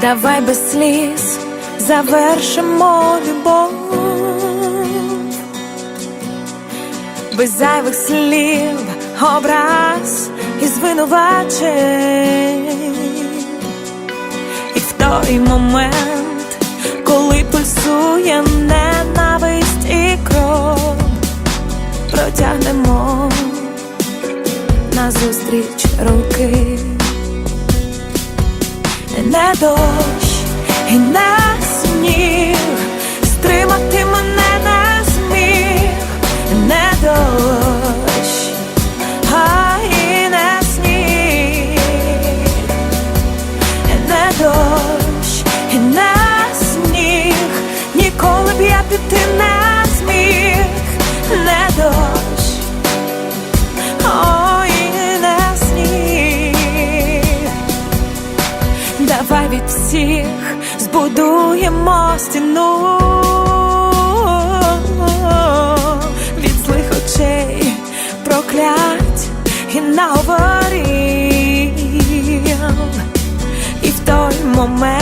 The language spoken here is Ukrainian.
Давай без сліз завершимо любов, без зайвих слів, образ і звинувачень. І в той момент, коли пульсує ненависть і кров, протягнемо назустріч руки не дощ і не сніг, всіх збудуємо стіну від злих очей проклять і наговорів. І в той момент,